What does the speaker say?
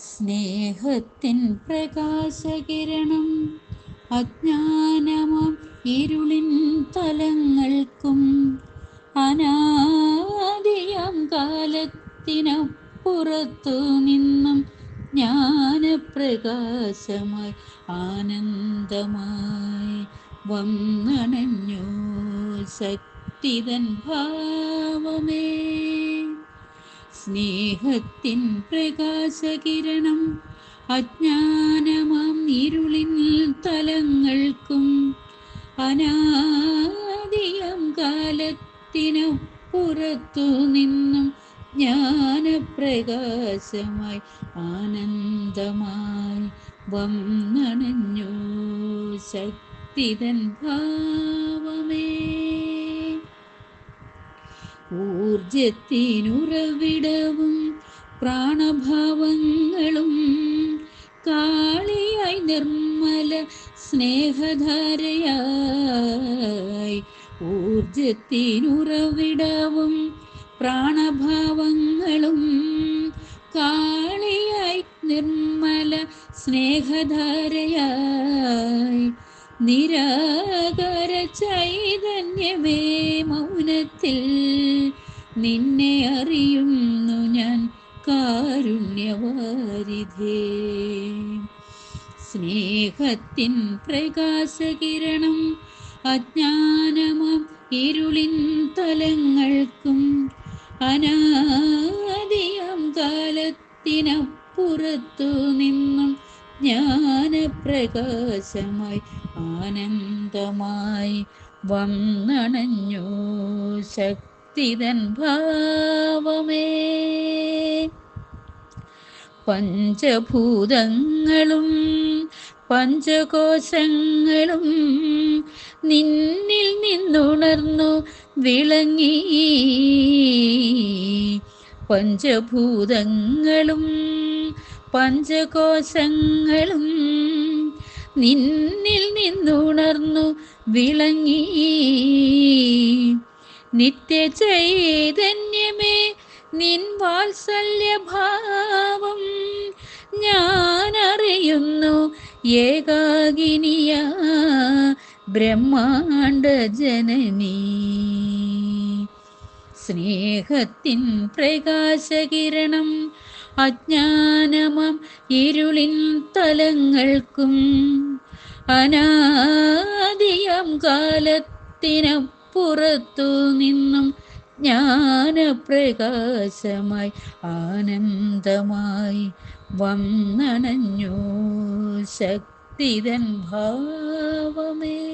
സ്നേഹത്തിൻ പ്രകാശകിരണം അജ്ഞാനമാം ഇരുളിൻ തലങ്ങൾക്കും അനാദിയാം കാലത്തിനപ്പുറത്തു നിന്നും ജ്ഞാനപ്രകാശമായി ആനന്ദമായി വന്നണഞ്ഞു ശക്തിതൻ ഭാവമേ. സ്നേഹത്തിൻ പ്രകാശകിരണം അജ്ഞാനമാം ഇരുളിൻ തലങ്ങൾക്കും അനാദിയം കാലത്തിനപ്പുറത്തു നിന്നും ജ്ഞാനപ്രകാശമായി ആനന്ദമായി വന്നണഞ്ഞു ശക്തിതൻ ഭാവമേ ഊർജത്തിനുറവിടവും പ്രാണഭാവങ്ങളും കാളിയായി നിർമ്മല സ്നേഹധാരയായി ഊർജത്തിനുറവിടവും പ്രാണഭാവങ്ങളും കാളിയായി നിർമ്മല സ്നേഹധാരയായി നിരാകര ചൈതന്യമേ മൗനത്തിൽ നിന്നെ അറിയുന്നു ഞാൻ കാരുണ്യവാരിധേ സ്നേഹത്തിൻ പ്രകാശകിരണം അജ്ഞാനമാം ഇരുളിൻ തലങ്ങൾക്കും അനാദിയാം കാലത്തിനപ്പുറത്തു നിന്നും ജ്ഞാനപ്രകാശമായി ആനന്ദമായി വന്നണഞ്ഞു ശക്തിതൻ ഭാവമേ. പഞ്ചഭൂതങ്ങളും പഞ്ചകോശങ്ങളും നിന്നിൽ നിന്നുണർന്നു വിളങ്ങി. പഞ്ചഭൂതങ്ങളും പഞ്ചകോശങ്ങളും നിന്നിൽ നിന്നുണർന്നു വിളങ്ങി. നിത്യ ചൈതന്യമേ നിൻ വാത്സല്യഭാവം ഞാൻ അറിയുന്നു ഏകാഗിനിയ ബ്രഹ്മാണ്ട ജനനി സ്നേഹത്തിൻ പ്രകാശകിരണം അജ്ഞാനമം ഇരുളിൻ തലങ്ങൾക്കും അനാദിയം കാലത്തിനപ്പുറത്തു നിന്നും ജ്ഞാനപ്രകാശമായി ആനന്ദമായി വന്നണഞ്ഞു ശക്തിതൻ ഭാവമേ.